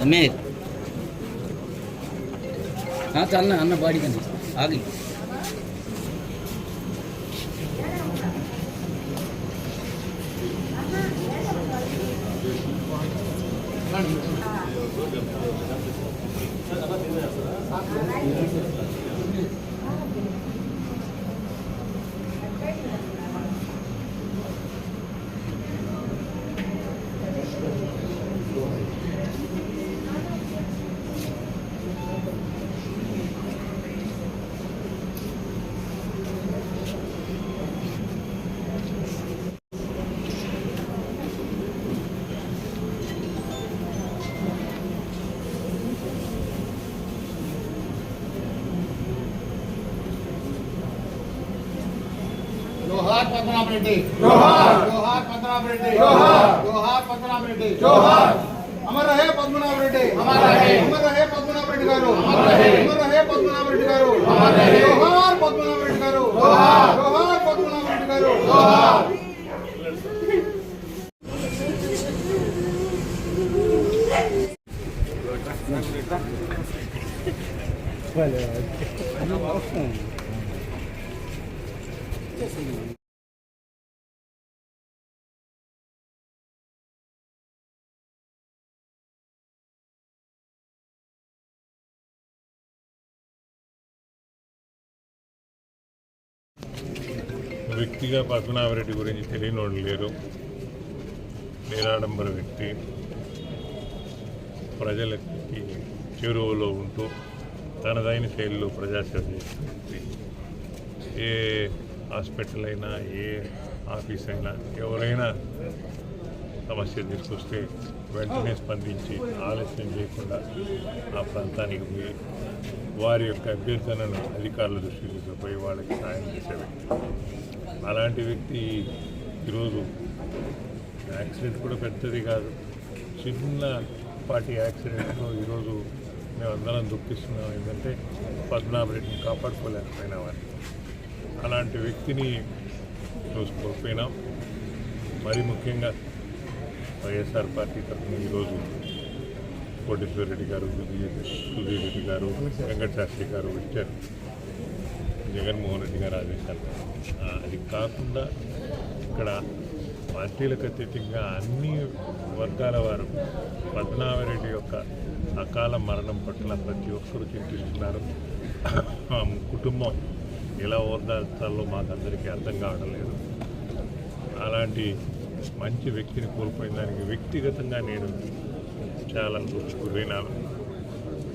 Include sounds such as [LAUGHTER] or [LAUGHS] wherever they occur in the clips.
समीर हाँ चलना अन्ना बाड़ी करनी आ गई पंद्रह मिनट जोहार। जोहार पंद्रह मिनट जोहार। जोहार पंद्रह मिनट जोहार। अमर रहे पद्मनाभ रेड्डी अमर रहे। अमर रहे पद्मनाभ रेड्डी करो अमर रहे। अमर रहे पद्मनाभ रेड्डी करो अमर रहे। जोहार पद्मनाभ रेड्डी करो जोहार। जोहार पद्मनाभ रेड्डी करो जोहार। [LAUGHS] Valeu. వ్యక్తిగా పద్మనాభరెడ్డి గురించి తెలియని వాళ్ళు లేరు. నిరాడంబర వ్యక్తి. ప్రజలకి చేరువలో ఉంటూ తనదైన శైలిలో ప్రజాసేవ చేసిన వ్యక్తి ఏ హాస్పిటల్ అయినా ఏ ఆఫీస్ అయినా ఎవరైనా సమస్య తీసుకొస్తే వెంటనే స్పందించి ఆలస్యం చేయకుండా ఆ ప్రాంతానికి పోయి వారి యొక్క అభ్యర్థనను అధికారుల దృష్టికి తీసుకుపోయి వాళ్ళకి సాయం చేసే వ్యక్తి. అలాంటి వ్యక్తి ఈరోజు యాక్సిడెంట్ కూడా పెద్దది కాదు. చిన్న పాటి యాక్సిడెంట్లో ఈరోజు మేమందరం దుఃఖిస్తున్నాం. ఏంటంటే పద్మనాభరెడ్డిని కాపాడుకోలేకపోయినా వారిని అలాంటి వ్యక్తిని ఈరోజు కోల్పోయినాం మరి ముఖ్యంగా వైఎస్ఆర్ పార్టీ తరఫున ఈరోజు కోటేశ్వర రెడ్డి గారు సుధీర్ సుధీర్ రెడ్డి గారు వెంకట శాస్త్రి గారు వచ్చారు. జగన్మోహన్ రెడ్డి గారు ఆదేశాలు. అది కాకుండా ఇక్కడ పార్టీలకు అతీతంగా అన్ని వర్గాల వారు పద్మనాభరెడ్డి యొక్క అకాల మరణం పట్ల ప్రతి ఒక్కరూ చింతిస్తున్నారు. కుటుంబం ఎలా ఓదార్చాలో మాకందరికీ అర్థం కావడం లేదు. అలాంటి మంచి వ్యక్తిని కోల్పోయిన దానికి వ్యక్తిగతంగా నేను చాలా గురైనాను.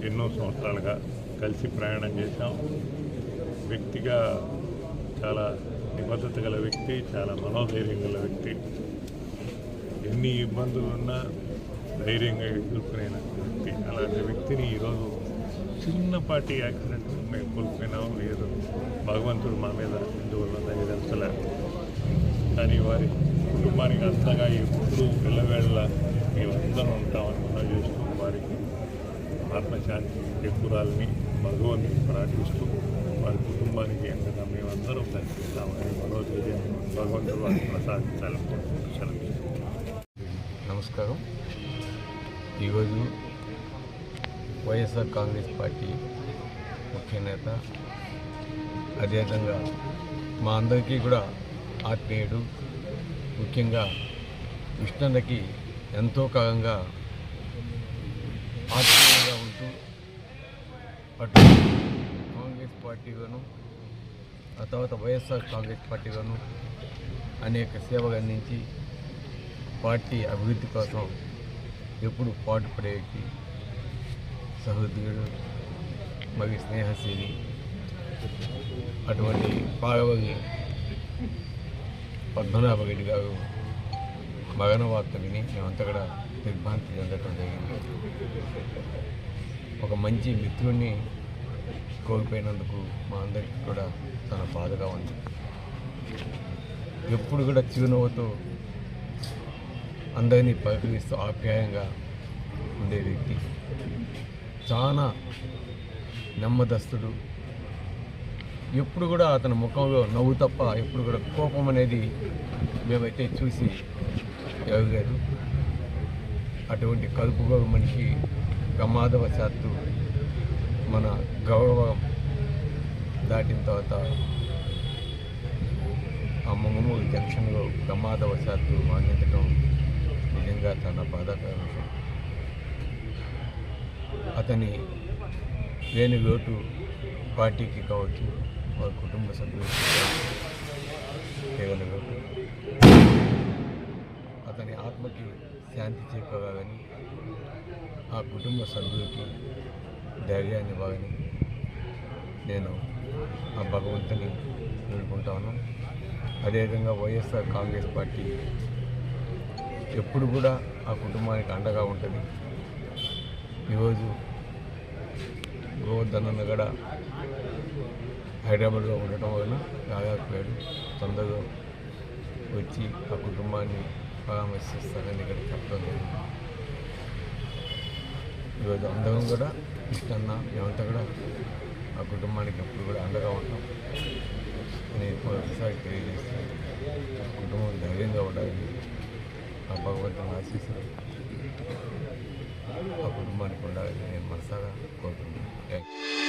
ఎన్నో సంవత్సరాలుగా కలిసి ప్రయాణం చేశాం. వ్యక్తిగా చాలా నిబద్ధత గల వ్యక్తి చాలా మనోధైర్యం గల వ్యక్తి. ఎన్ని ఇబ్బందులు ఉన్నా ధైర్యంగా ఎదుర్కొనే వ్యక్తి. అలాంటి వ్యక్తిని ఈరోజు చిన్నపాటి యాక్సిడెంట్ మేము కోల్పోయినాం లేదు భగవంతుడు మా మీద ఇందువల్ల అనేది కానీ వారి కుటుంబానికి అంతగా ఎప్పుడు వెళ్ళవేళ్ళ మేమందరం ఉంటామని మనం చేస్తూ వారికి ఆత్మశాంతి చేకూరాలని భగవంతుని ప్రార్థిస్తూ వారి కుటుంబానికి ఎంతగా మేమందరం దర్శిస్తామని మనోధైర్యం భగవంతుడు వారికి ప్రసాదించాలని సెలవు నమస్కారం. ఈరోజు వైఎస్ఆర్ కాంగ్రెస్ పార్టీ ముఖ్య నేత అదేవిధంగా మా అందరికీ కూడా ఆత్మీయుడు ముఖ్యంగా కృష్ణన్నకి ఎంతో కాలంగా ఆత్మీయంగా ఉంటూ అటు పార్టీగాను ఆ తర్వాత వైఎస్ఆర్ కాంగ్రెస్ పార్టీగాను అనేక సేవలు అందించి పార్టీ అభివృద్ధి కోసం ఎప్పుడు పాటుపడేటి సహోదరుడు మరి స్నేహశీలి అటువంటి పాగవని పద్మనాభ రెడ్డి గారు మగన వార్త విని మేమంతా కూడా దిగ్భ్రాంతి చెందటం జరిగింది. ఒక మంచి మిత్రుడిని కోల్పోయినందుకు మా అందరికీ కూడా చాలా బాధగా ఉంది. ఎప్పుడు కూడా చిరునవ్వుతో అందరినీ పలకరిస్తూ ఆప్యాయంగా ఉండే వ్యక్తి. చాలా నెమ్మదస్తుడు. ఎప్పుడు కూడా అతని ముఖంలో నవ్వు తప్ప ఎప్పుడు కూడా కోపం అనేది మేమైతే చూసి ఎరగలేదు. అటువంటి కలుపుగో మనిషి ప్రమాదవశాత్తు మన గౌరవం దాటిన తర్వాత ఆ మంగమూరు జంక్షన్లో ప్రమాదవశాత్తు మాన్యతడం నిజంగా చాలా బాధాకర విషయం. అతని లేని లోటు పార్టీకి కావచ్చు వారి కుటుంబ సభ్యులకి కేవలం లోటు అతని ఆత్మకి శాంతి చేకూరాలని ఆ కుటుంబ సభ్యులకి ధైర్యాన్ని ఇవ్వాలని నేను ఆ భగవంతుని వేడుకుంటాను అదేవిధంగా వైఎస్ఆర్ కాంగ్రెస్ పార్టీ ఎప్పుడు కూడా ఆ కుటుంబానికి అండగా ఉంటుంది. ఈరోజు గోవర్ధన్ కూడా హైదరాబాద్లో ఉండటం వలన రాగాకపోయాడు తొందరగా వచ్చి ఆ కుటుంబాన్ని పరామర్శిస్తానని ఇక్కడ చెప్పడం జరిగింది. ఈరోజు అందరం కూడా ఇష్టన్న మేమంతా కూడా ఆ కుటుంబానికి ఎప్పుడు కూడా అండగా ఉంటాం నేను మరొకసారి తెలియజేస్తాను కుటుంబం ధైర్యంగా ఉండాలని ఆ భగవంతుని ఆశీస్సులు ఆ కుటుంబానికి ఉండాలని నేను మనసారా కోరుతున్నాను థ్యాంక్ యూ